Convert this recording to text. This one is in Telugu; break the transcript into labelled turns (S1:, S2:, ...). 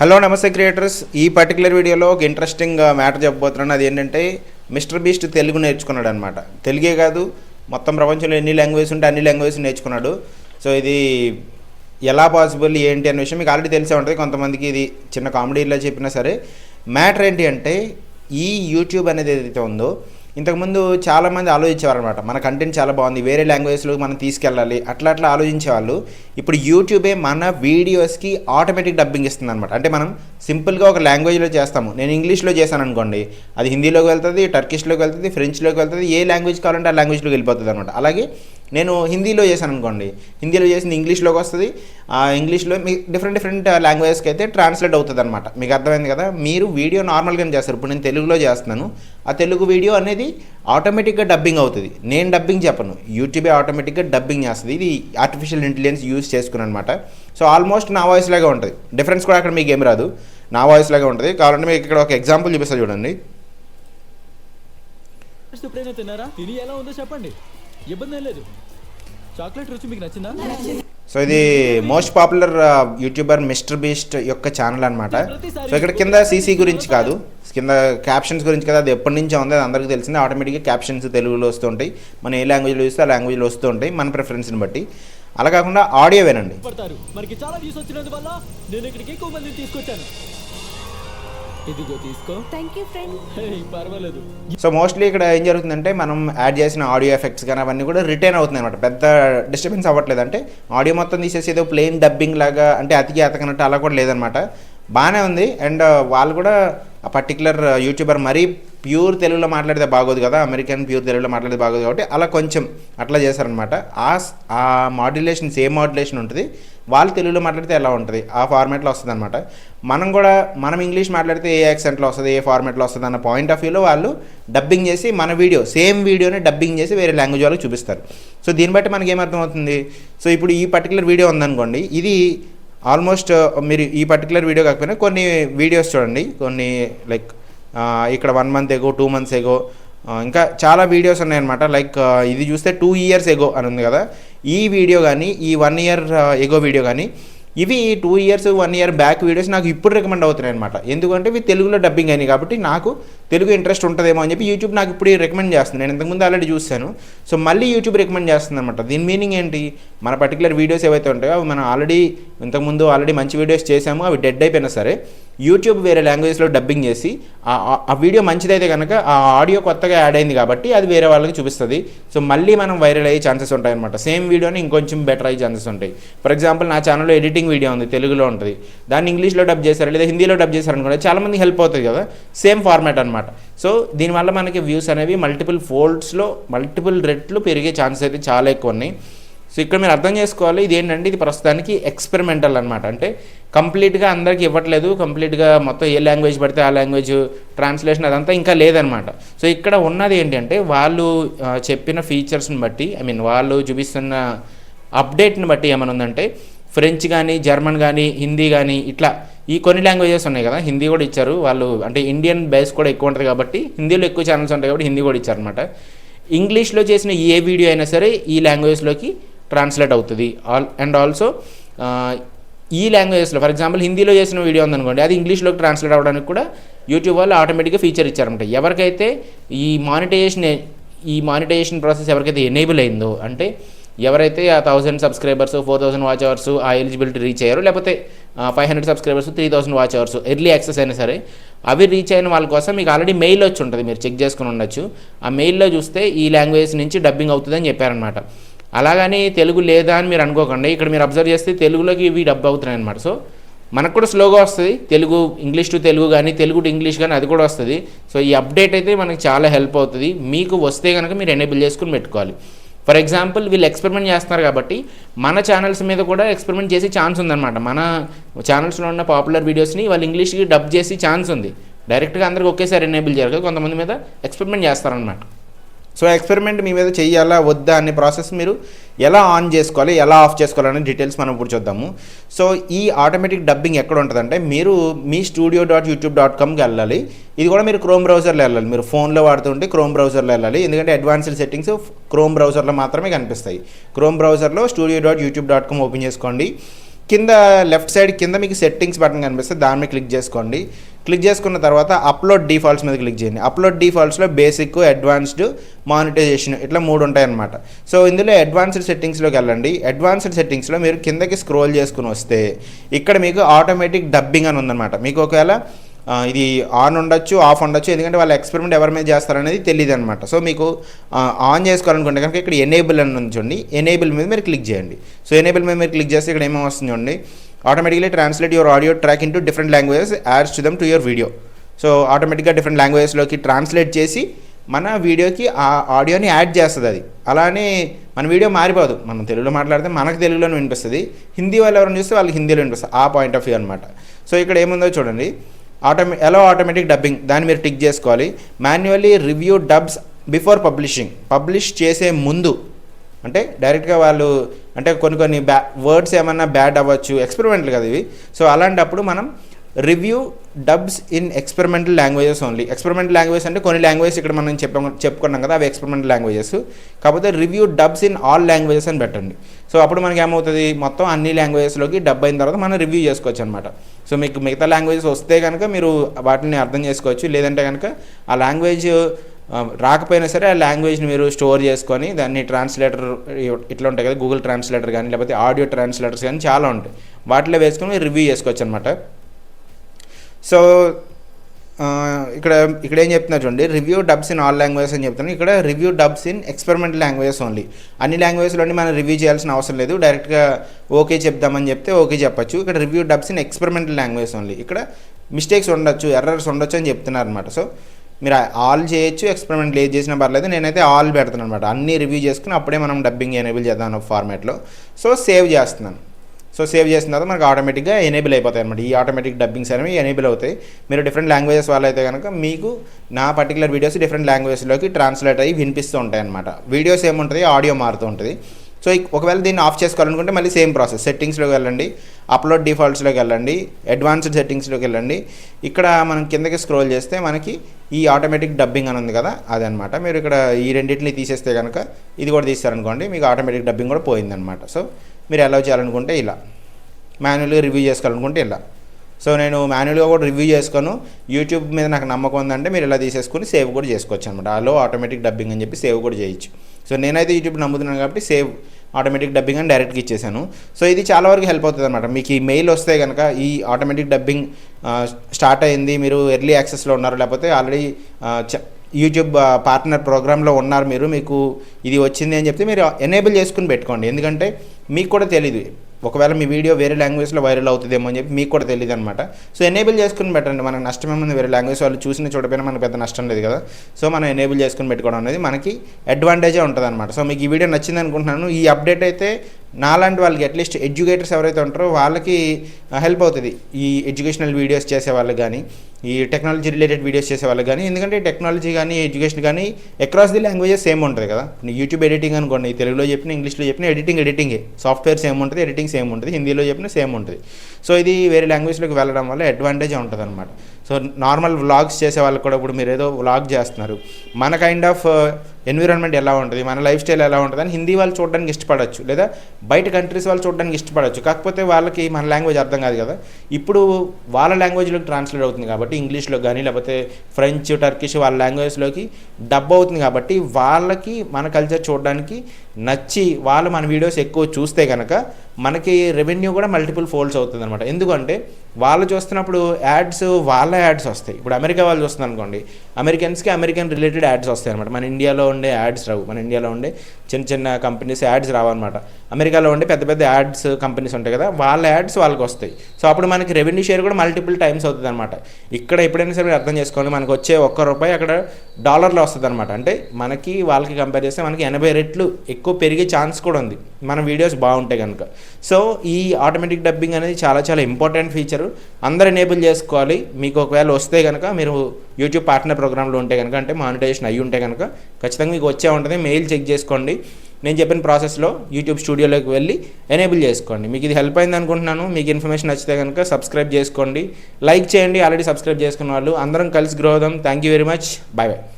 S1: హలో నమస్తే క్రియేటర్స్. ఈ పర్టికులర్ వీడియోలో ఒక ఇంట్రెస్టింగ్ మ్యాటర్ చెప్పబోతున్నాను. అది ఏంటంటే మిస్టర్ బీస్ట్ తెలుగు నేర్చుకున్నాడు అనమాట తెలుగే కాదు మొత్తం ప్రపంచంలో ఎన్ని లాంగ్వేజ్ ఉంటే అన్ని లాంగ్వేజ్ నేర్చుకున్నాడు. సో ఇది ఎలా పాసిబుల్ ఏంటి అనే విషయం మీకు ఆల్రెడీ తెలిసే ఉంటుంది. కొంతమందికి ఇది చిన్న కామెడీలో చెప్పినా సరే మ్యాటర్ ఏంటి అంటే ఈ యూట్యూబ్ అనేది ఏదైతే ఉందో ఇంతకుముందు చాలామంది ఆలోచించేవారనమాట మన కంటెంట్ చాలా బాగుంది వేరే లాంగ్వేజ్లో మనం తీసుకెళ్ళాలి అట్లా అట్లా ఆలోచించేవాళ్ళు. ఇప్పుడు యూట్యూబే మన వీడియోస్కి ఆటోమేటిక్ డబ్బింగ్ ఇస్తుంది అనమాట అంటే మనం సింపుల్గా ఒక లాంగ్వేజ్లో చేస్తాము. నేను ఇంగ్లీష్లో చేశాను అనుకోండి అది హిందీలోకి వెళ్తుంది టర్కిష్లోకి వెళ్తుంది ఫ్రెంచ్లోకి వెళ్తుంది ఏ లాంగ్వేజ్ కావాలంటే ఆ లాంగ్వేజ్లోకి వెళ్ళిపోతుంది అనమాట అలాగే నేను హిందీలో చేశాను అనుకోండి. హిందీలో చేసింది ఇంగ్లీష్లోకి వస్తుంది. ఆ ఇంగ్లీష్లో మీ డిఫరెంట్ డిఫరెంట్ లాంగ్వేజ్కి అయితే ట్రాన్స్లేట్ అవుతుంది అనమాట మీకు అర్థమైంది కదా? మీరు వీడియో నార్మల్గానే చేస్తారు. ఇప్పుడు నేను తెలుగులో చేస్తున్నాను. ఆ తెలుగు వీడియో అనేది ఆటోమేటిక్గా డబ్బింగ్ అవుతుంది. నేను డబ్బింగ్ చెప్పను. యూట్యూబే ఆటోమేటిక్గా డబ్బింగ్ చేస్తుంది. ఇది ఆర్టిఫిషియల్ ఇంటెలిజెన్స్ యూస్ చేసుకుని అనమాట సో ఆల్మోస్ట్ నా వాయిస్ లాగే ఉంటుంది. డిఫరెన్స్ కూడా అక్కడ మీకు ఏం రాదు. నా వాయిస్ లాగే ఉంటుంది. కావాలంటే మీకు ఇక్కడ ఒక ఎగ్జాంపుల్ చూపిస్తా చూడండి.
S2: తిని ఎలా ఉందో చెప్పండి. ఇబ్బంది ఏం లేదు. చాక్లెట్ రుచి మీకు నచ్చిందా?
S1: సో ఇది most popular YouTuber Mister Beast యొక్క ఛానల్ అనమాట సో ఇక్కడ కింద సీసీ గురించి కాదు. కింద క్యాప్షన్స్ గురించి కదా. అది ఎప్పటి నుంచో ఉంది. అది అందరికీ తెలిసిందే. ఆటోమేటిక్గా క్యాప్షన్స్ తెలుగులో వస్తుంటాయి. మనం ఏ లాంగ్వేజ్లో చూస్తే ఆ లాంగ్వేజ్లో వస్తూ ఉంటాయి మన ప్రిఫరెన్స్ని బట్టి. అలా కాకుండా ఆడియో వినండి.
S2: మనకి చాలా వ్యూస్ వచ్చినందువల్ల నేను ఇక్కడికి ఎక్కువ మందిని తీసుకొచ్చాను. ఇదిగో తీసుకో.
S3: థ్యాంక్ యూ ఫ్రెండ్
S2: పర్వాలేదు.
S1: సో మోస్ట్లీ ఇక్కడ ఏం జరుగుతుందంటే మనం యాడ్ చేసిన ఆడియో ఎఫెక్ట్స్ కానీ అవన్నీ కూడా రిటైన్ అవుతున్నాయి అనమాట పెద్ద డిస్టర్బెన్స్ అవ్వట్లేదు. అంటే ఆడియో మొత్తం తీసేసి ఏదో ప్లెయిన్ డబ్బింగ్ లాగా అంటే అతికి అతకనట్టు అలా కూడా లేదనమాట బాగానే ఉంది. అండ్ వాళ్ళు కూడా ఆ పర్టికులర్ యూట్యూబర్ మరీ ప్యూర్ తెలుగులో మాట్లాడితే బాగోదు కదా అమెరికన్ ప్యూర్ తెలుగులో మాట్లాడితే బాగోదు కాబట్టి అలా కొంచెం అట్లా చేశారనమాట ఆ ఆ మాడ్యులేషన్ సేమ్ మాడ్యులేషన్ ఉంటుంది. వాళ్ళు తెలుగులో మాట్లాడితే ఎలా ఉంటుంది? ఆ ఫార్మాట్లో వస్తుంది అనమాట మనం కూడా మనం ఇంగ్లీష్ మాట్లాడితే ఏ యాక్సెంట్లో వస్తుంది ఏ ఫార్మాట్లో వస్తుంది అన్న పాయింట్ ఆఫ్ వ్యూలో వాళ్ళు డబ్బింగ్ చేసి మన వీడియో సేమ్ వీడియోని డబ్బింగ్ చేసి వేరే లాంగ్వేజ్ వాళ్ళకి చూపిస్తారు. సో దీన్ని బట్టి మనకి ఏమర్థమవుతుంది? సో ఇప్పుడు ఈ పర్టికులర్ వీడియో ఉందనుకోండి ఇది ఆల్మోస్ట్ మీరు ఈ పర్టికులర్ వీడియో కాకపోయినా కొన్ని వీడియోస్ చూడండి. కొన్ని లైక్ ఇక్కడ one month ago two months ago ఇంకా చాలా వీడియోస్ ఉన్నాయన్నమాట. లైక్ ఇది చూస్తే టూ ఇయర్స్ ఎగో అని ఉంది కదా. ఈ వీడియో కానీ ఈ వన్ ఇయర్ ఎగో వీడియో కానీ ఇవి two years one year back videos నాకు ఇప్పుడు రికమెండ్ అవుతున్నాయి అనమాట ఎందుకంటే ఇవి తెలుగులో డబ్బింగ్ అయినాయి కాబట్టి నాకు తెలుగు ఇంట్రెస్ట్ ఉంటుందేమో అని చెప్పి యూట్యూబ్ నాకు ఇప్పుడు రికమెండ్ చేస్తుంది. నేను ఇంతకుముందు ఆల్రెడీ చూశాను. సో మళ్ళీ యూట్యూబ్ రికమెండ్ చేస్తుంది అనమాట దీని మీనింగ్ ఏంటి? మన పర్టికులర్ వీడియోస్ ఏవైతే ఉంటాయో అవి మనం ఆల్రెడీ ఇంతకుముందు ఆల్రెడీ మంచి వీడియోస్ చేసాము అవి డెడ్ అయిపోయినా సరే యూట్యూబ్ వేరే లాంగ్వేజ్లో డబ్బింగ్ చేసి ఆ- ఆ- వీడియో మంచిదైతే కనుక ఆ ఆడియో కొత్తగా యాడ్ అయింది కాబట్టి అది వేరే వాళ్ళకి చూపిస్తుంది. సో మళ్ళీ మనం వైరల్ అయ్యే ఛాన్సెస్ ఉంటాయి అనమాట సేమ్ వీడియోని ఇంకొంచెం బెటర్ అయ్యే ఛాన్సెస్ ఉంటాయి. ఫర్ ఎగ్జాంపుల్ నా ఛానల్లో ఎడిటింగ్ వీడియో ఉంది తెలుగులో ఉంటుంది. దాన్ని ఇంగ్లీష్లో డబ్ చేశారు లేదా హిందీలో డబ్ చేశారు అనుకోండి చాలా మంది హెల్ప్ అవుతుంది కదా. సేమ్ ఫార్మాట్ అనమాట సో దీనివల్ల మనకి వ్యూస్ అనేవి మల్టిపుల్ ఫోల్డ్స్లో మల్టిపుల్ రెట్లు పెరిగే ఛాన్స్ అయితే చాలా ఎక్కువ ఉన్నాయి. సో ఇక్కడ మీరు అర్థం చేసుకోవాలి ఇది ఏంటంటే ఇది ప్రస్తుతానికి ఎక్స్పెరిమెంటల్ అనమాట అంటే కంప్లీట్గా అందరికీ ఇవ్వట్లేదు కంప్లీట్గా మొత్తం ఏ లాంగ్వేజ్ పడితే ఆ లాంగ్వేజ్ ట్రాన్స్లేషన్ అదంతా ఇంకా లేదనమాట సో ఇక్కడ ఉన్నది ఏంటంటే వాళ్ళు చెప్పిన ఫీచర్స్ని బట్టి ఐ మీన్ వాళ్ళు చూపిస్తున్న అప్డేట్ని బట్టి ఏమైనా ఉందంటే ఫ్రెంచ్ కానీ జర్మన్ కానీ హిందీ కానీ ఇట్లా ఈ కొన్ని లాంగ్వేజెస్ ఉన్నాయి కదా హిందీ కూడా ఇచ్చారు. వాళ్ళు అంటే ఇండియన్ బేస్ కూడా ఎక్కువ ఉంటుంది కాబట్టి హిందీలో ఎక్కువ ఛానల్స్ ఉంటాయి కాబట్టి హిందీ కూడా ఇచ్చారనమాట ఇంగ్లీష్లో చేసిన ఏ వీడియో అయినా సరే ఈ లాంగ్వేజ్లోకి ట్రాన్స్లేట్ అవుతుంది. ఆల్ అండ్ ఆల్సో ఈ లాంగ్వేజెస్లో ఫర్ ఎగ్జాంపుల్ హిందీలో చేసిన వీడియో ఉందనుకోండి అది ఇంగ్లీష్లోకి ట్రాన్స్లేట్ అవ్వడానికి కూడా యూట్యూబ్ వాళ్ళు ఆటోమేటిక్గా ఫీచర్ ఇచ్చారనమాట ఎవరికైతే ఈ మానిటైజేషన్ ఈ మానిటైజేషన్ ప్రాసెస్ ఎవరికైతే ఎనేబుల్ అయిందో అంటే ఎవరైతే ఆ thousand subscribers four thousand watch hours ఆ ఎలిజిబిలిటీ రీచ్ అయ్యారో లేకపోతే five hundred subscribers three thousand watch hours early access అయినా సరే అవి రీచ్ అయిన వాళ్ళ కోసం మీకు ఆల్రెడీ మెయిల్ వచ్చి ఉంటుంది మీరు చెక్ చేసుకుని ఉండొచ్చు. ఆ మెయిల్లో చూస్తే ఈ లాంగ్వేజ్ నుంచి డబ్బింగ్ అవుతుందని చెప్పారనమాట అలాగని తెలుగు లేదా అని మీరు అనుకోకండి. ఇక్కడ మీరు అబ్జర్వ్ చేస్తే తెలుగులోకి ఇవి డబ్బు అవుతున్నాయి అనమాట సో మనకు కూడా స్లోగా వస్తుంది. తెలుగు ఇంగ్లీష్ టు తెలుగు కానీ తెలుగు టు ఇంగ్లీష్ కానీ అది కూడా వస్తుంది. సో ఈ అప్డేట్ అయితే మనకు చాలా హెల్ప్ అవుతుంది. మీకు వస్తే కనుక మీరు ఎనేబుల్ చేసుకుని పెట్టుకోవాలి. ఫర్ ఎగ్జాంపుల్ వీళ్ళు ఎక్స్పెరిమెంట్ చేస్తున్నారు కాబట్టి మన ఛానల్స్ మీద కూడా ఎక్స్పెరిమెంట్ చేసే ఛాన్స్ ఉందన్నమాట. మన ఛానల్స్లో ఉన్న పాపులర్ వీడియోస్ని వాళ్ళు ఇంగ్లీష్కి డబ్ చేసి ఛాన్స్ ఉంది. డైరెక్ట్గా అందరికి ఒకేసారి ఎనేబుల్ చేయరు కదా కొంతమంది మీద ఎక్స్పెరిమెంట్ చేస్తారనమాట సో ఎక్స్పెరిమెంట్ మీ మీద చెయ్యాలా వద్దా అనే ప్రాసెస్ మీరు ఎలా ఆన్ చేసుకోవాలి ఎలా ఆఫ్ చేసుకోవాలనే డీటెయిల్స్ మనం ఇప్పుడు చూద్దాము. సో ఈ ఆటోమేటిక్ డబ్బింగ్ ఎక్కడ ఉంటుందంటే మీరు మీ స్టూడియో డాట్ యూట్యూబ్ డాట్ కామ్కి వెళ్ళాలి. ఇది కూడా మీరు క్రోమ్ బ్రౌజర్లో వెళ్ళాలి. మీరు ఫోన్లో వాడుతుంటే క్రోమ్ బ్రౌజర్లో వెళ్ళాలి. ఎందుకంటే అడ్వాన్స్డ్ సెట్టింగ్స్ క్రోమ్ బ్రౌజర్లో మాత్రమే కనిపిస్తాయి. క్రోమ్ బ్రౌజర్లో studio dot YouTube dot com open చేసుకోండి. కింద లెఫ్ట్ సైడ్ కింద మీకు సెట్టింగ్స్ బటన్ కనిపిస్తుంది దాని మీద క్లిక్ చేసుకోండి. క్లిక్ చేసుకున్న తర్వాత అప్లోడ్ డీఫాల్ట్స్ మీద క్లిక్ చేయండి. అప్లోడ్ డీఫాల్ట్స్లో బేసిక్ అడ్వాన్స్డ్ మానిటైజేషన్ ఇట్లా మూడు ఉంటాయన్నమాట. సో ఇందులో అడ్వాన్స్డ్ సెట్టింగ్స్లోకి వెళ్ళండి. అడ్వాన్స్డ్ సెట్టింగ్స్లో మీరు కిందకి స్క్రోల్ చేసుకుని వస్తే ఇక్కడ మీకు ఆటోమేటిక్ డబ్బింగ్ అని ఉందన్నమాట. మీకు ఒకవేళ ఇది ఆన్ ఉండొచ్చు ఆఫ్ ఉండొచ్చు ఎందుకంటే వాళ్ళు ఎక్స్పెరిమెంట్ ఎవరి మీద చేస్తారనేది తెలియదు అనమాట సో మీకు ఆన్ చేసుకోవాలనుకుంటే కనుక ఇక్కడ ఎనేబుల్ అని చూడండి. ఎనేబుల్ మీద మీరు క్లిక్ చేయండి. సో ఎనేబుల్ మీద మీరు క్లిక్ చేస్తే ఇక్కడ ఏమో వస్తుంది చూడండి? Automatically translate your audio track into different languages adds to them to your video so ఆటోమేటిక్గా డిఫరెంట్ లాంగ్వేజెస్లోకి ట్రాన్స్లేట్ చేసి మన వీడియోకి ఆ ఆడియోని యాడ్ చేస్తుంది అది. అలానే మన వీడియో మారిపోదు. మనం తెలుగులో మాట్లాడితే మనకు తెలుగులోనే వినిపిస్తుంది. హిందీ వాళ్ళు ఎవరైనా చూస్తే వాళ్ళకి హిందీలో వినిపిస్తుంది. ఆ పాయింట్ ఆఫ్ వ్యూ అనమాట సో ఇక్కడ ఏముందో చూడండి. ఆటోమే ఎలా ఆటోమేటిక్ డబ్బింగ్ దాన్ని మీరు టిక్ చేసుకోవాలి. Manually review dubs before publishing publish చేసే ముందు అంటే డైరెక్ట్గా వాళ్ళు అంటే కొన్ని కొన్ని బ్యా వర్డ్స్ ఏమన్నా బ్యాడ్ అవ్వచ్చు ఎక్స్పెరిమెంట్లు కదా ఇవి. సో అలాంటప్పుడు మనం review dubs in experimental languages only. Experimental language అంటే కొన్ని లాంగ్వేజ్ ఇక్కడ మనం చెప్ప చెప్పుకున్నాం కదా అవి ఎక్స్పెరిమెంటల్ లాంగ్వేజెస్. కాకపోతే review dubs in all languages అని పెట్టండి. సో అప్పుడు మనకి ఏమవుతుంది? మొత్తం అన్ని లాంగ్వేజెస్లోకి డబ్ అయిన తర్వాత మనం రివ్యూ చేసుకోవచ్చు అనమాట సో మీకు మిగతా లాంగ్వేజెస్ వస్తే కనుక మీరు వాటిని అర్థం చేసుకోవచ్చు. లేదంటే కనుక ఆ లాంగ్వేజ్ రాకపోయినా సరే ఆ లాంగ్వేజ్ని మీరు స్టోర్ చేసుకొని దాన్ని ట్రాన్స్లేటర్ ఇట్లా ఉంటాయి కదా గూగుల్ ట్రాన్స్లేటర్ కానీ లేకపోతే ఆడియో ట్రాన్స్లేటర్స్ కానీ చాలా ఉంటాయి. వాటిలో వేసుకొని మీరు రివ్యూ చేసుకోవచ్చు అనమాట సో ఇక్కడ ఇక్కడ ఏం చెప్తున్నారు చూడండి review dubs in all languages అని చెప్తున్నాను ఇక్కడ review dubs in experimental languages only. అన్ని లాంగ్వేజ్లోని మనం రివ్యూ చేయాల్సిన అవసరం లేదు. డైరెక్ట్గా ఓకే చెప్దామని చెప్తే ఓకే చెప్పచ్చు. ఇక్కడ review dubs in experimental language only. ఇక్కడ మిస్టేక్స్ ఉండొచ్చు ఎర్రర్స్ ఉండొచ్చు అని చెప్తున్నారు అనమాట సో మీరు ఆల్ చేయొచ్చు ఎక్స్పెరిమెంట్ ఏది చేసినా పర్లేదు నేనైతే ఆల్ పెడతాను అనమాట అన్ని రివ్యూ చేసుకుని అప్పుడే మనం డబ్బింగ్ ఎనేబుల్ చేద్దాం ఫార్మాట్లో సో సేవ్ చేస్తున్నాను. సో సేవ్ చేసిన తర్వాత మనకు ఆటోమేటిక్గా ఎనేబుల్ అయిపోతాయి అనమాట ఈ ఆటోమేటిక్ డబ్బింగ్స్ అనేవి ఎనేబుల్ అవుతాయి. మీరు డిఫరెంట్ లాంగ్వేజెస్ వాళ్ళు అయితే కనుక మీకు నా పర్టికులర్ వీడియోస్ డిఫరెంట్ లాంగ్వేజ్లోకి ట్రాన్స్లేట్ అయ్యి వినిపిస్తూ ఉంటాయి అనమాట వీడియోస్ ఏముంటుంది? ఆడియో మారుతూ ఉంటుంది. సో ఒకవేళ దీన్ని ఆఫ్ చేసుకోవాలనుకుంటే మళ్ళీ సేమ్ ప్రాసెస్ సెట్టింగ్స్లోకి వెళ్ళండి. అప్లోడ్ డిఫాల్ట్స్లోకి వెళ్ళండి అడ్వాన్స్డ్ సెట్టింగ్స్లోకి వెళ్ళండి. ఇక్కడ మనం కిందకి స్క్రోల్ చేస్తే మనకి ఈ ఆటోమేటిక్ డబ్బింగ్ అని ఉంది కదా అదనమాట. మీరు ఇక్కడ ఈ రెండింటిని తీసేస్తే కనుక ఇది కూడా తీస్తారనుకోండి మీకు ఆటోమేటిక్ డబ్బింగ్ కూడా పోయిందనమాట. సో మీరు అలౌ చేయాలనుకుంటే ఇలా. మాన్యువల్గా రివ్యూ చేసుకోవాలనుకుంటే ఇలా. సో నేను మాన్యువల్గా కూడా రివ్యూ చేసుకోను. యూట్యూబ్ మీద నాకు నమ్మకం ఉందంటే మీరు ఇలా తీసేసుకొని సేవ్ కూడా చేసుకోవచ్చు అనమాట అలో ఆటోమేటిక్ డబ్బింగ్ అని చెప్పి సేవ్ కూడా చేయొచ్చు. సో నేనైతే యూట్యూబ్ నమ్ముతున్నాను కాబట్టి సేవ్ ఆటోమేటిక్ డబ్బింగ్ అని డైరెక్ట్గా ఇచ్చేసాను సో ఇది చాలా వరకు హెల్ప్ అవుతుంది అనమాట మీకు ఈ మెయిల్ వస్తే కనుక ఈ ఆటోమేటిక్ డబ్బింగ్ స్టార్ట్ అయింది మీరు ఎర్లీ యాక్సెస్లో ఉన్నారు లేకపోతే ఆల్రెడీ యూట్యూబ్ పార్ట్నర్ ప్రోగ్రాంలో ఉన్నారు మీరు మీకు ఇది వచ్చింది అని చెప్తే మీరు ఎనేబుల్ చేసుకుని పెట్టుకోండి. ఎందుకంటే మీకు కూడా తెలియదు ఒకవేళ మీ వీడియో వేరే లాంగ్వేజ్లో వైరల్ అవుతుందేమో అని చెప్పి మీకు కూడా తెలియదు అనమాట సో ఎనేబుల్ చేసుకుని పెట్టండి. మనకు నష్టం ఏమైనా వేరే లాంగ్వేజ్ వాళ్ళు చూసిన చూడపోయినా మనకు పెద్ద నష్టం లేదు కదా. సో మనం ఎనేబుల్ చేసుకుని పెట్టుకోవడం అనేది మనకి అడ్వాంటేజే ఉంటుంది అనమాట సో మీకు ఈ వీడియో నచ్చింది అనుకుంటున్నాను. ఈ అప్డేట్ అయితే నాలాంటి వాళ్ళకి అట్లీస్ట్ ఎడ్యుకేటర్స్ ఎవరైతే ఉంటారో వాళ్ళకి హెల్ప్ అవుతుంది ఈ ఎడ్యుకేషనల్ వీడియోస్ చేసే వాళ్ళకి కానీ ఈ టెక్నాలజీ రిలేటెడ్ వీడియోస్ చేసే వాళ్ళకి కానీ ఎందుకంటే టెక్నాలజీ కానీ ఎడ్యుకేషన్ కానీ అక్రాస్ ది లాంగ్వేజెస్ సేమ్ ఉంటుంది కదా. యూట్యూబ్ ఎడిటింగ్ అనుకోండి తెలుగులో చెప్పిన ఇంగ్లీష్లో చెప్పిన ఎడిటింగ్ ఎడిటింగే సాఫ్ట్వేర్ సేమ్ ఉంటుంది ఎడిటింగ్ సేమ్ ఉంటుంది హిందీలో చెప్పిన సేమ్ ఉంటుంది. సో ఇది వేరే లాంగ్వేజ్లోకి వెళ్ళడం వల్ల అడ్వాంటేజ్ ఉంటుంది అనమాట సో నార్మల్ వ్లాగ్స్ చేసే వాళ్ళకి కూడా ఇప్పుడు మీరు ఏదో వ్లాగ్ చేస్తున్నారు. మన కైండ్ ఆఫ్ ఎన్విరాన్మెంట్ ఎలా ఉంటుంది? మన లైఫ్ స్టైల్ ఎలా ఉంటుంది? అని హిందీ వాళ్ళు చూడడానికి ఇష్టపడవచ్చు లేదా బయట కంట్రీస్ వాళ్ళు చూడడానికి ఇష్టపడవచ్చు కాకపోతే వాళ్ళకి మన లాంగ్వేజ్ అర్థం కాదు కదా. ఇప్పుడు వాళ్ళ లాంగ్వేజ్లోకి ట్రాన్స్లేట్ అవుతుంది కాబట్టి ఇంగ్లీష్లో కానీ లేకపోతే ఫ్రెంచ్ టర్కిష్ వాళ్ళ లాంగ్వేజ్లోకి డబ్ అవుతుంది కాబట్టి వాళ్ళకి మన కల్చర్ చూడడానికి నచ్చి వాళ్ళు మన వీడియోస్ ఎక్కువ చూస్తే కనుక మనకి రెవెన్యూ కూడా మల్టిపుల్ ఫోల్డ్స్ అవుతుంది అనమాట ఎందుకంటే వాళ్ళు చూస్తున్నప్పుడు యాడ్స్ వాళ్ళ యాడ్స్ వస్తాయి. ఇప్పుడు అమెరికా వాళ్ళు చూస్తున్నారు అనుకోండి. అమెరికన్స్కి అమెరికన్ రిలేటెడ్ యాడ్స్ వస్తాయి అనమాట మన ఇండియాలో ఉండే యాడ్స్ రావు. మన ఇండియాలో ఉండే చిన్న చిన్న కంపెనీస్ యాడ్స్ రావన్నమాట. అమెరికాలో ఉండే పెద్ద పెద్ద యాడ్స్ కంపెనీస్ ఉంటాయి కదా వాళ్ళ యాడ్స్ వాళ్ళకి వస్తాయి. సో అప్పుడు మనకి రెవెన్యూ షేర్ కూడా మల్టిపుల్ టైమ్స్ అవుతుంది అనమాట ఇక్కడ ఎప్పుడైనా సరే మీరు అర్థం చేసుకోండి మనకు వచ్చే ఒక్క రూపాయి అక్కడ డాలర్లో వస్తుంది అనమాట అంటే మనకి వాళ్ళకి కంపేర్ చేస్తే మనకి ఎనభై రెట్లు ఎక్కువ పెరిగే ఛాన్స్ కూడా ఉంది. మన వీడియోస్ బాగుంటాయి కనుక సో ఈ ఆటోమేటిక్ డబ్బింగ్ అనేది చాలా చాలా ఇంపార్టెంట్ ఫీచర్. అందరు ఎనేబుల్ చేసుకోవాలి. మీకు ఒకవేళ వస్తే కనుక మీరు యూట్యూబ్ పార్ట్నర్ ప్రోగ్రాంలో ఉంటే కనుక అంటే మానిటైజేషన్ అయ్యి ఉంటే కనుక ఖచ్చితంగా మీకు వచ్చే ఉంటుంది. మెయిల్ చెక్ చేసుకోండి. నేను చెప్పిన ప్రాసెస్లో యూట్యూబ్ స్టూడియోలోకి వెళ్ళి ఎనేబుల్ చేసుకోండి. మీకు ఇది హెల్ప్ అయింది అనుకుంటున్నాను. మీకు ఇన్ఫర్మేషన్ నచ్చితే కనుక సబ్స్క్రైబ్ చేసుకోండి. లైక్ చేయండి. ఆల్రెడీ సబ్స్క్రైబ్ చేసుకున్న వాళ్ళు అందరం కలిసి grow thank you very much. Bye bye